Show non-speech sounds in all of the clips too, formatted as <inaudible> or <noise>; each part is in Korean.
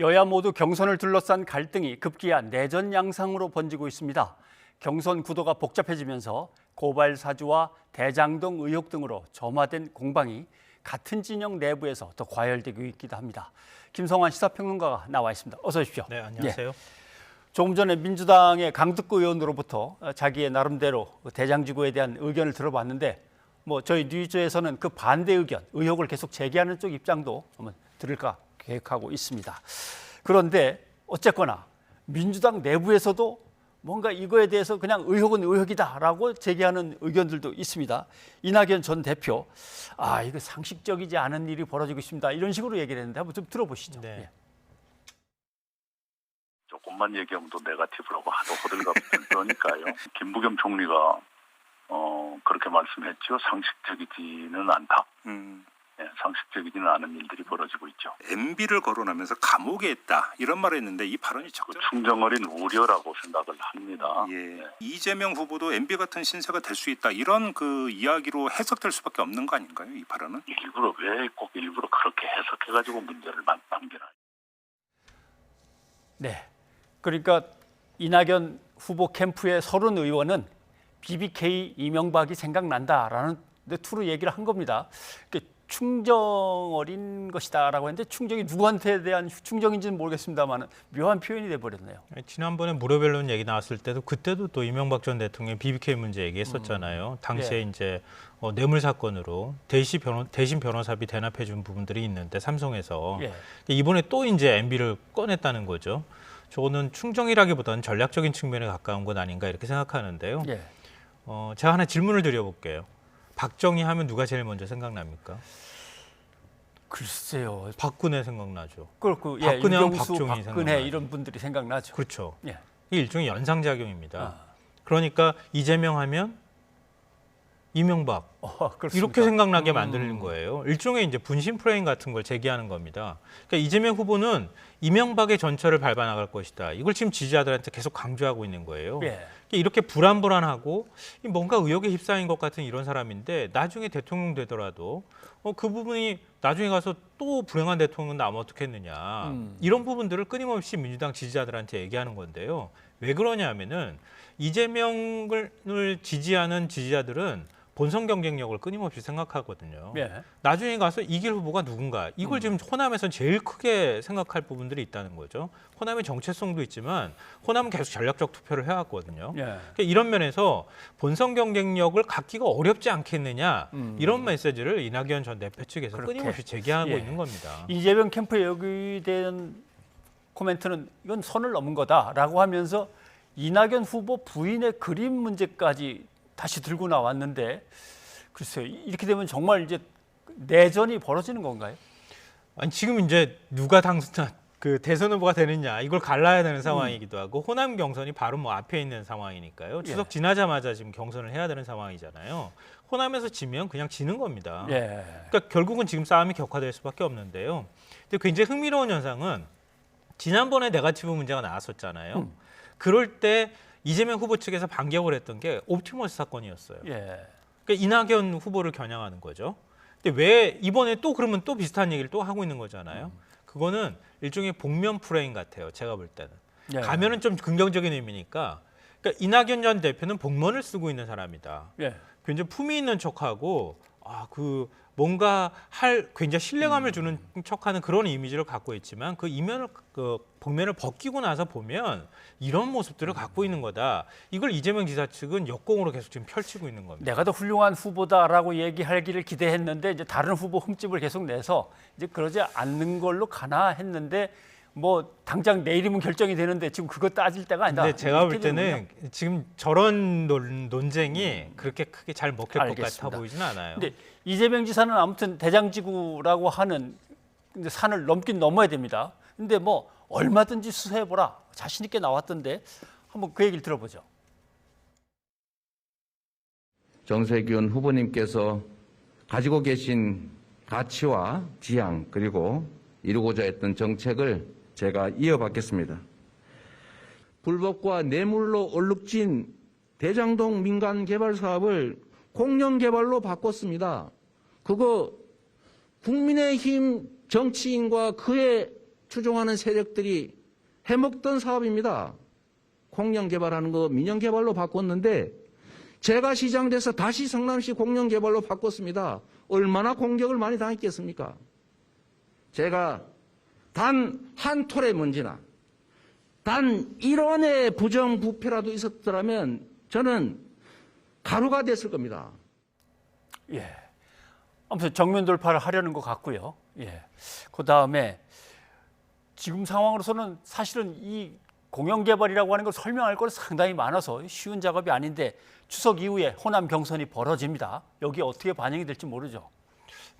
여야 모두 경선을 둘러싼 갈등이 급기야 내전 양상으로 번지고 있습니다. 경선 구도가 복잡해지면서 고발 사주와 대장동 의혹 등으로 점화된 공방이 같은 진영 내부에서 더 과열되고 있기도 합니다. 김성환 시사평론가가 나와 있습니다. 어서 오십시오. 네, 안녕하세요. 예, 조금 전에 민주당의 강득구 의원으로부터 자기의 나름대로 대장지구에 대한 의견을 들어봤는데 뭐 저희 뉴스에서는 그 반대 의견, 의혹을 계속 제기하는 쪽 입장도 한번 들을까 계획하고 있습니다. 그런데 어쨌거나 민주당 내부에서도 뭔가 이거에 대해서 그냥 의혹은 의혹이다라고 제기하는 의견들도 있습니다. 이낙연 전 대표, 아 이거 상식적이지 않은 일이 벌어지고 있습니다. 이런 식으로 얘기를 했는데 한번 좀 들어보시죠. 네. 예. 조금만 얘기하면 또 네가티브라고 하도 호들갑 떨니까요. <laughs> 김부겸 총리가 어 그렇게 말씀했죠. 상식적이지는 않다. 음, 예, 상식적이지는 않은 일들이 벌어지고 있죠. MB를 거론하면서 감옥에 있다 이런 말을 했는데 이 발언이 그 적절. 충정어린 우려라고 생각을 합니다. 예. 이재명 후보도 MB 같은 신세가 될 수 있다 이런 그 이야기로 해석될 수밖에 없는 거 아닌가요? 이 발언은? 일부러 왜 꼭 일부러 그렇게 해석해가지고 문제를 만- 남기나? 네. 그러니까 이낙연 후보 캠프의 서른 의원은 BBK 이명박이 생각난다라는 데 투로 얘기를 한 겁니다. 그 충정 어린 것이다라고 했는데 충정이 누구한테 대한 충정인지는 모르겠습니다만 묘한 표현이 돼 버렸네요. 지난번에 무료변론 얘기 나왔을 때도 그때도 또 이명박 전 대통령 BBK 문제 얘기했었잖아요. 당시에 예. 이제 어, 뇌물 사건으로 대시 변호, 대신 변호사비 대납해 준 부분들이 있는데 삼성에서 예. 이번에 또 이제 MB를 꺼냈다는 거죠. 저는 충정이라기보다는 전략적인 측면에 가까운 건 아닌가 이렇게 생각하는데요. 예. 어, 제가 하나 질문을 드려볼게요. 박정희 하면 누가 제일 먼저 생각납니까? 글쎄요. 박근혜 생각나죠. 그렇고 예, 박근혜 하면 유경수, 박정희 박근혜 생각나죠. 이런 분들이 생각나죠. 그렇죠. 예. 이게 일종의 연상작용입니다. 아. 그러니까 이재명 하면 이명박 어, 그렇습니까? 이렇게 생각나게 음. 만드는 거예요. 일종의 이제 분신 프레임 같은 걸 제기하는 겁니다. 그러니까 이재명 후보는 이명박의 전철을 밟아 나갈 것이다. 이걸 지금 지지자들한테 계속 강조하고 있는 거예요. 예. 그러니까 이렇게 불안불안하고 이 뭔가 의혹에 휩싸인 것 같은 이런 사람인데 나중에 대통령 되더라도 어, 그 부분이 나중에 가서 또 불행한 대통령 나면 어떻겠느냐 음. 이런 부분들을 끊임없이 민주당 지지자들한테 얘기하는 건데요. 왜 그러냐면은 이재명을 지지하는 지지자들은 본선 경쟁력을 끊임없이 생각하거든요. 예. 나중에 가서 이길 후보가 누군가 이걸 음. 지금 호남에서 제일 크게 생각할 부분들이 있다는 거죠. 호남의 정체성도 있지만 호남은 계속 전략적 투표를 해왔거든요. 예. 그러니까 이런 면에서 본선 경쟁력을 갖기가 어렵지 않겠느냐 음. 이런 메시지를 이낙연 전 대표 측에서 그렇게. 끊임없이 제기하고 예. 있는 겁니다. 이재명 캠프에 여기 대한 코멘트는 이건 선을 넘은 거다라고 하면서 이낙연 후보 부인의 그림 문제까지 다시 들고 나왔는데 글쎄요 이렇게 되면 정말 이제 내전이 벌어지는 건가요? 아니 지금 이제 누가 당선 그 대선 후보가 되느냐 이걸 갈라야 되는 상황이기도 음. 하고 호남 경선이 바로 뭐 앞에 있는 상황이니까요. 추석 예. 지나자마자 지금 경선을 해야 되는 상황이잖아요. 호남에서 지면 그냥 지는 겁니다. 예. 그러니까 결국은 지금 싸움이 격화될 수밖에 없는데요. 근데 굉장히 흥미로운 현상은 지난번에 네가티브 문제가 나왔었잖아요. 음. 그럴 때 이재명 후보 측에서 반격을 했던 게 옵티머스 사건이었어요. 예. 그러니까 이낙연 후보를 겨냥하는 거죠. 근데 왜 이번에 또 그러면 또 비슷한 얘기를 또 하고 있는 거잖아요. 그거는 일종의 복면 프레임 같아요. 제가 볼 때는. 예. 가면은 좀 긍정적인 의미니까. 그러니까 이낙연 전 대표는 복면을 쓰고 있는 사람이다. 예. 굉장히 품위 있는 척하고 아 그 뭔가 할 굉장히 신뢰감을 주는 척하는 그런 이미지를 갖고 있지만 그 이면을 그 복면을 벗기고 나서 보면 이런 모습들을 갖고 있는 거다. 이걸 이재명 지사 측은 역공으로 계속 지금 펼치고 있는 겁니다. 내가 더 훌륭한 후보다라고 얘기하기를 기대했는데 이제 다른 후보 흠집을 계속 내서 이제 그러지 않는 걸로 가나 했는데 뭐 당장 내일이면 결정이 되는데 지금 그거 따질 때가 아니다. 근데 제가 볼 때는 지금 저런 논, 논쟁이 그렇게 크게 잘 먹힐 것 알겠습니다. 같아 보이진 않아요. 근데 이재명 지사는 아무튼 대장지구라고 하는 근데 산을 넘긴 넘어야 됩니다. 근데 뭐 얼마든지 수사해 보라 자신 있게 나왔던데 한번 그 얘기를 들어보죠. 정세균 후보님께서 가지고 계신 가치와 지향 그리고 이루고자 했던 정책을 제가 이어받겠습니다. 불법과 뇌물로 얼룩진 대장동 민간 개발 사업을 공영 개발로 바꿨습니다. 그거 국민의힘 정치인과 그의 추종하는 세력들이 해먹던 사업입니다. 공영 개발하는 거 민영 개발로 바꿨는데 제가 시장 돼서 다시 성남시 공영 개발로 바꿨습니다. 얼마나 공격을 많이 당했겠습니까? 제가 단 한 톨의 문제나 단 1원의 부정부패라도 있었더라면 저는 가루가 됐을 겁니다. 예. 아무튼 정면 돌파를 하려는 것 같고요. 예. 그 다음에 지금 상황으로서는 사실은 이 공영 개발이라고 하는 걸 설명할 건 상당히 많아서 쉬운 작업이 아닌데 추석 이후에 호남 경선이 벌어집니다. 여기 어떻게 반영이 될지 모르죠.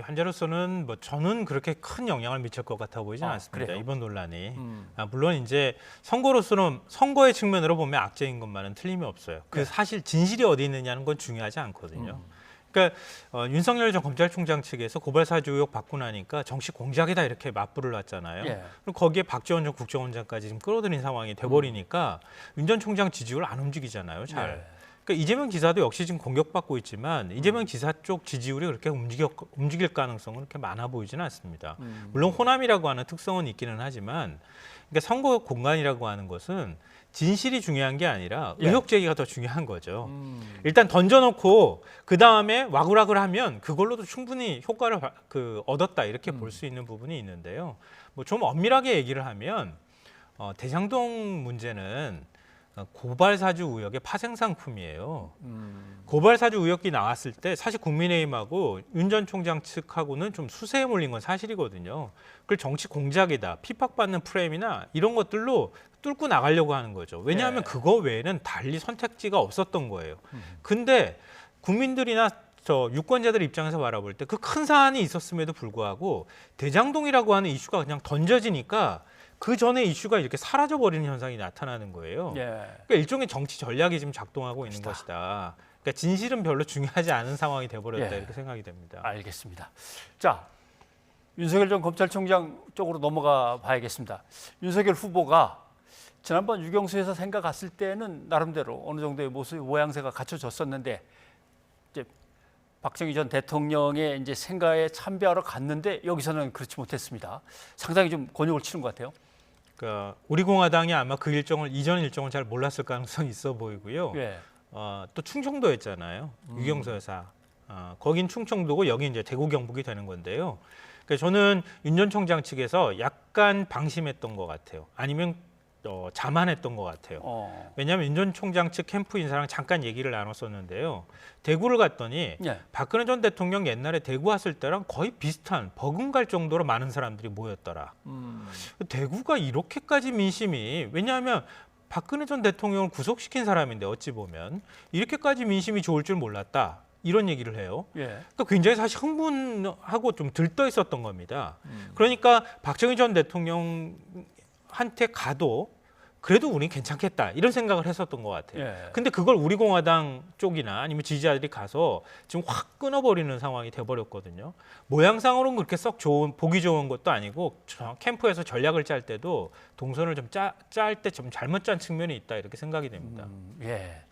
환자로서는 뭐 저는 그렇게 큰 영향을 미칠 것 같아 보이진 아, 않습니다. 그래요? 이번 논란이 음. 아, 물론 이제 선거로서는 선거의 측면으로 보면 악재인 것만은 틀림이 없어요. 그 네. 사실 진실이 어디 있느냐는 건 중요하지 않거든요. 음. 그러니까 어, 윤석열 전 검찰총장 측에서 고발 사주 의혹 받고 나니까 정식 공작이다 이렇게 맞불을 놨잖아요. 예. 그리고 거기에 박지원 전 국정원장까지 지금 끌어들인 상황이 돼버리니까 윤전 총장 지지율 안 움직이잖아요. 잘. 예. 그러니까 이재명 지사도 역시 지금 공격받고 있지만 이재명 지사 쪽 지지율이 그렇게 움직여, 움직일 가능성은 그렇게 많아 보이지는 않습니다. 음. 물론 호남이라고 하는 특성은 있기는 하지만 그러니까 선거 공간이라고 하는 것은 진실이 중요한 게 아니라 예. 의혹 제기가 더 중요한 거죠. 음. 일단 던져놓고 그 다음에 와글와글 하면 그걸로도 충분히 효과를 바- 그 얻었다 이렇게 음. 볼수 있는 부분이 있는데요. 뭐 좀 엄밀하게 얘기를 하면 어, 대장동 문제는 어, 고발 사주 의혹의 파생 상품이에요. 음. 고발 사주 의혹이 나왔을 때 사실 국민의힘하고 윤 전 총장 측하고는 좀 수세에 몰린 건 사실이거든요. 그걸 정치 공작이다, 핍박받는 프레임이나 이런 것들로 뚫고 나가려고 하는 거죠. 왜냐하면 네. 그거 외에는 달리 선택지가 없었던 거예요. 음. 근데 국민들이나 저 유권자들 입장에서 바라볼 때 그 큰 사안이 있었음에도 불구하고 대장동이라고 하는 이슈가 그냥 던져지니까 그 전에 이슈가 이렇게 사라져 버리는 현상이 나타나는 거예요. 예. 그러니까 일종의 정치 전략이 지금 작동하고 있는 것이다. 그러니까 진실은 별로 중요하지 않은 상황이 돼버렸다 예. 이렇게 생각이 됩니다. 알겠습니다. 자, 윤석열 전 검찰총장 쪽으로 넘어가 봐야겠습니다. 윤석열 후보가 지난번 유경수에서 생각 갔을 때는 나름대로 어느 정도의 모습 모양새가 갖춰졌었는데 이제 박정희 전 대통령의 이제 생가에 참배하러 갔는데 여기서는 그렇지 못했습니다. 상당히 좀 곤욕을 치는 것 같아요. 그러니까 우리 공화당이 아마 그 일정을 이전 일정을 잘 몰랐을 가능성이 있어 보이고요. 예. 어, 또 충청도였잖아요. 유경수 여사. 어, 거긴 충청도고 여기 이제 대구 경북이 되는 건데요. 그러니까 저는 윤 전 총장 측에서 약간 방심했던 것 같아요. 아니면 어, 자만했던 것 같아요. 어. 왜냐하면 윤 전 총장 측 캠프 인사랑 잠깐 얘기를 나눴었는데요. 대구를 갔더니 예. 박근혜 전 대통령 옛날에 대구 왔을 때랑 거의 비슷한 버금갈 정도로 많은 사람들이 모였더라. 음. 대구가 이렇게까지 민심이 왜냐하면 박근혜 전 대통령을 구속시킨 사람인데 어찌 보면 이렇게까지 민심이 좋을 줄 몰랐다. 이런 얘기를 해요. 예. 그러니까 굉장히 사실 흥분하고 좀 들떠 있었던 겁니다. 음. 그러니까 박정희 전 대통령 한테 가도 그래도 우린 괜찮겠다 이런 생각을 했었던 것 같아요. 예. 근데 그걸 우리 공화당 쪽이나 아니면 지지자들이 가서 지금 확 끊어버리는 상황이 돼버렸거든요. 모양상으로는 그렇게 썩 좋은 보기 좋은 것도 아니고 저 캠프에서 전략을 짤 때도 동선을 좀 짤 때 좀 잘못 짠 측면이 있다 이렇게 생각이 됩니다. 음, 예,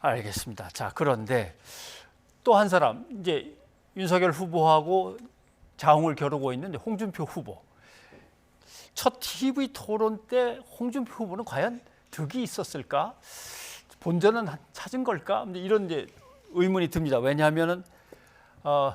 알겠습니다. 자, 그런데 또 한 사람 이제 윤석열 후보하고 자웅을 겨루고 있는 홍준표 후보. 첫 TV 토론 때 홍준표 후보는 과연 득이 있었을까? 본전은 찾은 걸까? 이런 이제 의문이 듭니다. 왜냐하면은 어,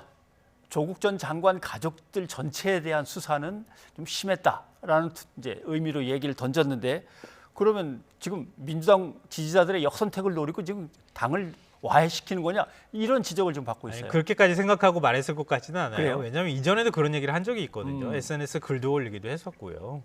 조국 전 장관 가족들 전체에 대한 수사는 좀 심했다라는 투- 이제 의미로 얘기를 던졌는데 그러면 지금 민주당 지지자들의 역선택을 노리고 지금 당을 와해시키는 거냐 이런 지적을 좀 받고 아니, 있어요. 그렇게까지 생각하고 말했을 것 같지는 않아요. 그래요? 왜냐하면 이전에도 그런 얘기를 한 적이 있거든요. 음. SNS 글도 올리기도 했었고요.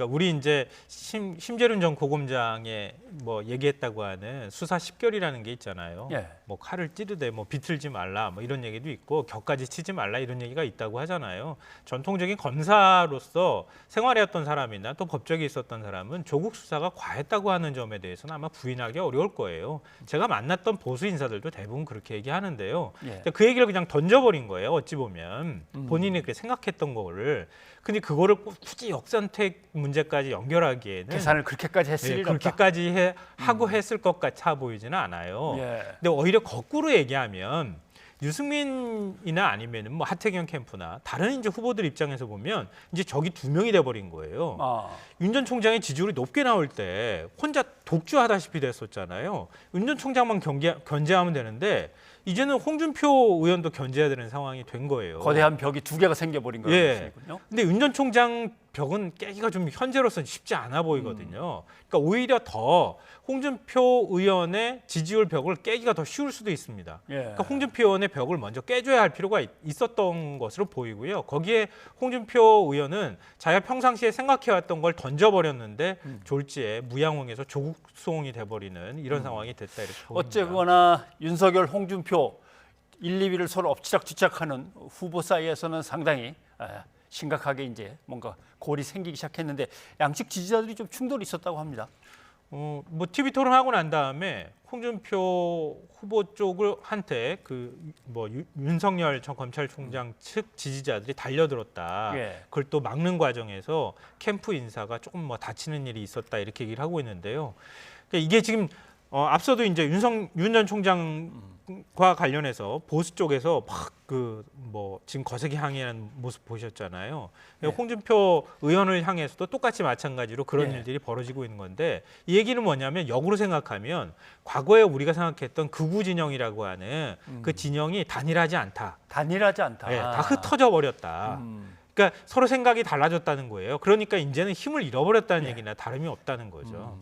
그러니까 우리 이제 심, 심재륜 전 고검장의 뭐 얘기했다고 하는 수사 10결이라는 게 있잖아요. 예. 뭐 칼을 찌르되 뭐 비틀지 말라 뭐 이런 얘기도 있고 격까지 치지 말라 이런 얘기가 있다고 하잖아요. 전통적인 검사로서 생활해왔던 사람이나 또 법적에 있었던 사람은 조국 수사가 과했다고 하는 점에 대해서는 아마 부인하기 어려울 거예요. 제가 만났던 보수 인사들도 대부분 그렇게 얘기하는데요. 예. 근데 그 얘기를 그냥 던져버린 거예요. 어찌 보면 음. 본인이 그렇게 생각했던 거를. 근데 그거를 꼭 굳이 역선택 문 제까지 연결하기에는 계산을 그렇게까지 했을 예. 그렇게까지 해, 하고 했을 것 같아 보이지는 않아요. 예. 근데 오히려 거꾸로 얘기하면 유승민이나 아니면은 뭐 하태경 캠프나 다른 이제 후보들 입장에서 보면 이제 적이 두 명이 돼 버린 거예요. 아, 윤전 총장의 지지율이 높게 나올 때 혼자 독주하다시피 됐었잖아요. 윤 전 총장만 경계, 견제하면 되는데 이제는 홍준표 의원도 견제해야 되는 상황이 된 거예요. 거대한 벽이 두 개가 생겨버린 거라는 예. 근데 윤 전 총장 벽은 깨기가 좀 현재로서는 쉽지 않아 보이거든요. 그러니까 오히려 더 홍준표 의원의 지지율 벽을 깨기가 더 쉬울 수도 있습니다. 예. 그러니까 홍준표 의원의 벽을 먼저 깨줘야 할 필요가 있- 있었던 것으로 보이고요. 거기에 홍준표 의원은 자기가 평상시에 생각해왔던 걸 던져버렸는데 졸지에 무양홍에서 조국 수홍이 돼버리는 이런 상황이 됐다 이렇게 보입니다. 어쨌거나 윤석열, 홍준표 1, 2위를 서로 엎치락뒤짝하는 후보 사이에서는 상당히 아, 심각하게 이제 뭔가 골이 생기기 시작했는데 양측 지지자들이 좀 충돌이 있었다고 합니다. 어, 뭐 TV 토론하고 난 다음에 홍준표 후보 쪽을 한테 그 뭐 윤석열 전 검찰총장 측 지지자들이 달려들었다. 예. 그걸 또 막는 과정에서 캠프 인사가 조금 뭐 다치는 일이 있었다 이렇게 얘기를 하고 있는데요. 그러니까 이게 지금 어, 앞서도 이제 윤석 윤 전 총장 과 관련해서 보수 쪽에서 막 그 뭐 지금 거세게 항의하는 모습 보셨잖아요. 네. 홍준표 의원을 향해서도 똑같이 마찬가지로 그런 네. 일들이 벌어지고 있는 건데 이 얘기는 뭐냐면 역으로 생각하면 과거에 우리가 생각했던 극우 진영이라고 하는 음. 그 진영이 단일하지 않다. 단일하지 않다. 예, 다 흩어져 버렸다. 음. 그러니까 서로 생각이 달라졌다는 거예요. 그러니까 이제는 힘을 잃어버렸다는 네. 얘기나 다름이 없다는 거죠.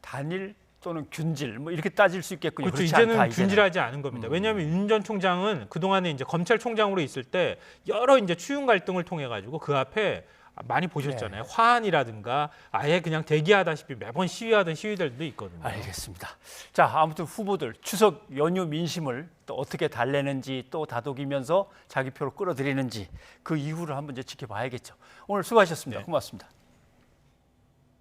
단일 또는 균질 뭐 이렇게 따질 수 있겠군요. 그렇죠. 이제는 않다, 이제는. 균질하지 않은 겁니다. 왜냐하면 윤전 총장은 그 동안에 이제 검찰총장으로 있을 때 여러 이제 추윤 갈등을 통해 가지고 그 앞에 많이 보셨잖아요. 화환이라든가 아예 그냥 대기하다시피 매번 시위하던 시위들도 있거든요. 알겠습니다. 자, 아무튼 후보들 추석 연휴 민심을 또 어떻게 달래는지 또 다독이면서 자기 표를 끌어들이는지 그 이후를 한번 이제 지켜봐야겠죠. 오늘 수고하셨습니다. 네. 고맙습니다.